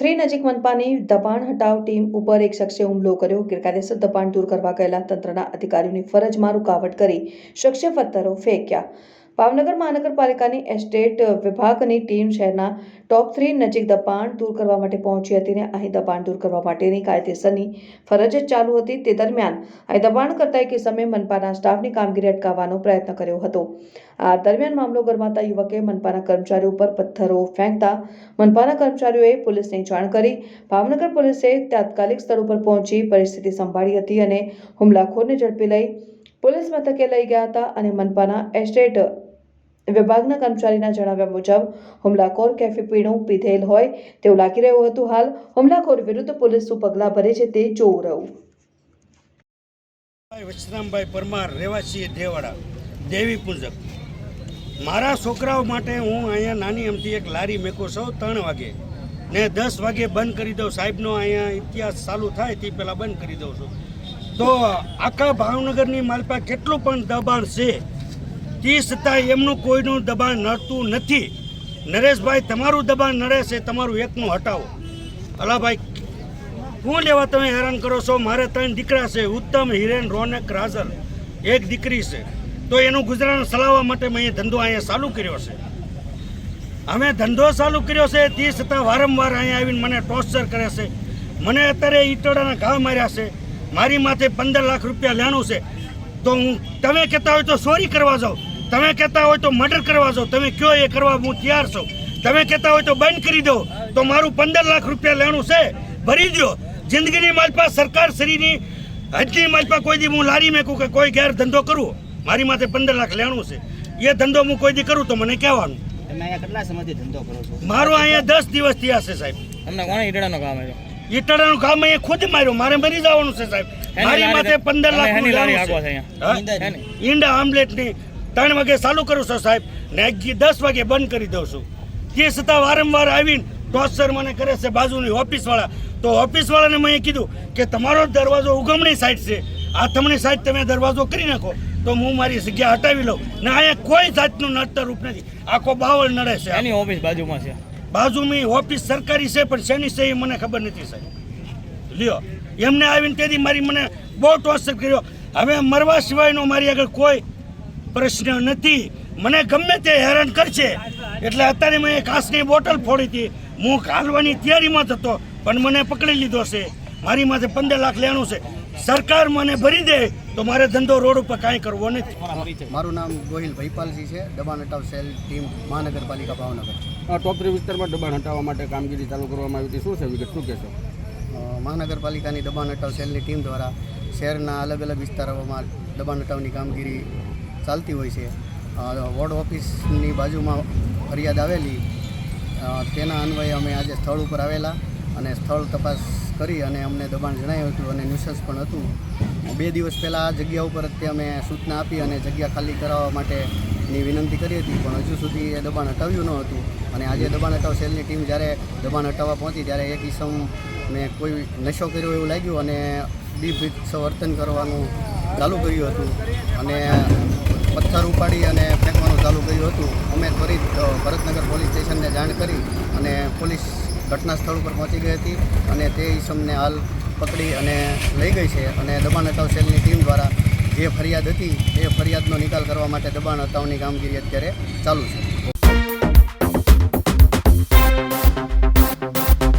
Three નજીક મનપાની દબાણ હટાવ team ઉપર એક શખ્સે હુમલો કર્યો. ગેરકાયદેસર દબાણ દૂર કરવા ગયેલા તંત્રના અધિકારીઓની ફરજમાં રૂકાવટ કરી શખ્સે પથ્થરો ફેંક્યા. ભાવનગર મહાનગરપાલિકાની એસ્ટેટ વિભાગની ટીમ શહેરના ટોપ થ્રી નજીક દબાણ દૂર કરવા માટે પહોંચી હતી અને અહીં દબાણ દૂર કરવા માટેની કાયદેસરની ફરજ ચાલુ હતી. તે દરમિયાન અહીં દબાણ કરતા એક સમયે મનપાના સ્ટાફની કામગીરી અટકાવવાનો પ્રયત્ન કર્યો હતો. આ દરમિયાન મામલો ગરમાતા યુવકે મનપાના કર્મચારીઓ ઉપર પથ્થરો ફેંકતા મનપાના કર્મચારીઓએ પોલીસને જાણ કરી ભાવનગર પોલીસે તાત્કાલિક સ્થળ ઉપર પહોંચી પરિસ્થિતિ સંભાળી હતી અને હુમલાખોરને ઝડપી લઈ પોલીસ મથકે લઈ ગયા હતા અને મનપાના એસ્ટેટ વિભાગના કર્મચારીના જણાવ્યા મુજબ, હુમલાખોર કેફી પીણું પીધેલ હોય તેવું લાગી રહ્યું હતું હાલ. હુમલાખોર વિરુદ્ધ પોલીસ શું પગલાં ભરે છે તે જોવું રહ્યું. ભાઈ વચરામભાઈ પરમાર, રહેવાસી દેવાડા દેવી પૂજક. મારા છોકરાઓ માટે હું અહીંયા નાની અમથી એક લારી મેકો છું, ત્રણ વાગે. ને દસ વાગે બંધ કરી દઉં. સાહેબનો અહીંયા ઇતિહાસ ચાલુ થાય તે પહેલાં બંધ કરી દઉં છું. તો આખા ભાવનગરની માલપા કેટલું પણ દબાણ છે તે છતાં એમનું કોઈનું દબાણ નડતું નથી. નરેશભાઈ, તમારું દબાણ નડે છે, તમારું એકનું હટાવો. અલાભાઈ કોણ લેવા તમે હેરાન કરો છો? મારે ત્રણ દીકરા છે, ઉત્તમ, હિરેન, રોનક, રાજલ. એક દીકરી છે. તો એનું ગુજરાન ચલાવવા માટે મેં ધંધો અહીંયા ચાલુ કર્યો છે. અમે ધંધો ચાલુ કર્યો છે, તે છતાં વારંવાર અહીંયા આવીને મને ટોર્ચર કરે છે. મને અત્યારે ઈટોડાના ઘા માર્યા છે. મારી માથે પંદર લાખ રૂપિયા લેણું છે. તો હું, તમે કહેતા હોય તો ચોરી કરવા જાઓ. તમે કહેતા હોય તો મર્ડર કરવા છો તમે કયો એ કરવા હું તૈયાર છું? તમે કહેતા હોય તો બંધ કરી દો. તો મારું પંદર લાખ રૂપિયા લેણું છે. ભરી દો જિંદગીની માલપા સરકાર શ્રીની હજની માલપા કોઈ દી હું લારી મેકું કે કોઈ ગેર ધંધો કરું? મારી માથે પંદર લાખ લેણું છે. એ ધંધો હું કોઈ દી કરું તો મને કહેવાનું. મારું અહીંયા દસ દિવસ થયા છે સાહેબ. તમને કોણે ઈડડાનો કામ આવ્યો ઈટડાનું કામ અહીંયા ખુદ માર્યો. મારે મરી જવાનું છે સાહેબ. મારી માથે પંદર લાખ ઈંડા આમલેટ લારી ત્રણ વાગે ચાલુ કરું છું સાહેબ. ને દસ વાગે બંધ કરી દઉં છું. તે છતાં વારંવાર આવીને ટોર્ચર મને કરે છે બાજુની ઓફિસવાળા. તો ઓફિસવાળાને મેં કીધું કે તમારો દરવાજો ઉગમણી સાઈડ છે. આ તમને સાઈડ તમે દરવાજો કરી નાખો. તો હું મારી જગ્યા હટાવી લઉં. ને અહીંયા કોઈ જાતનું નડતર રૂપ નથી. આખો બાવળ નડે છે. એની ઓફિસ બાજુમાં છે. બાજુમાં ઓફિસ સરકારી છે પણ શેની છે એ મને ખબર નથી સાહેબ. લ્યો. એમને આવીને તેથી મારી મને બહુ ટોર્ચર કર્યો. હવે મરવા સિવાયનો મારી આગળ કોઈ પ્રશ્ન નથી. મને ગમે તે હેરાન કરશે. એટલે અત્યારે મેં કાચની બોટલ ફોડી હતી. હું કાલવાની તૈયારીમાં જ હતો પણ મને પકડી લીધો છે. મારી માથે પંદર લાખ લેવાનું છે. સરકાર મને ભરી દે તો મારે ધંધો રોડ ઉપર કાંઈ કરવો નથી. મારું નામ ગોહિલ ભૈપાલજી છે. દબાણ હટાવ સેલ ટીમ મહાનગરપાલિકા ભાવનગર આ ટોપ થ્રી વિસ્તારમાં દબાણ હટાવવા માટે કામગીરી ચાલુ કરવામાં આવી હતી. શું છે વિગત? શું કહેશો? મહાનગરપાલિકાની દબાણ હટાવ સેલની ટીમ દ્વારા શહેરના અલગ અલગ વિસ્તારોમાં દબાણ હટાવની કામગીરી ચાલતી હોય છે. વોર્ડ ઓફિસની બાજુમાં ફરિયાદ આવેલી. તેના અન્વયે અમે આજે સ્થળ ઉપર આવેલા અને સ્થળ તપાસ કરી અને અમને દબાણ જણાવ્યું હતું અને ન્યુસન્સ પણ હતું. બે દિવસ પહેલાં આ જગ્યા ઉપર જ અમે સૂચના આપી અને જગ્યા ખાલી કરાવવા માટેની વિનંતી કરી હતી, પણ હજુ સુધી એ દબાણ હટાવ્યું ન હતું. અને આજે દબાણ હટાવ સેલની ટીમ જ્યારે દબાણ હટાવવા પહોંચી ત્યારે એક ઈસમ ને કોઈ નશો કર્યો એવું લાગ્યું અને બીભત્સ વર્તન કરવાનું ચાલુ કર્યું હતું. અને ઉપાડી અને ફેંકવાનું ચાલુ કર્યું હતું. અમે ત્વરિત ભરતનગર પોલીસ સ્ટેશનને જાણ કરી અને પોલીસ ઘટના સ્થળ ઉપર પહોંચી ગઈ હતી અને તે ઈસમને હાલ પકડી અને લઈ ગઈ છે અને દબાણ હટાવ સેલની ટીમ દ્વારા જે ફરિયાદ હતી, એ ફરિયાદનો નિકાલ કરવા માટે દબાણ હટાવની કામગીરી અત્યારે ચાલુ છે.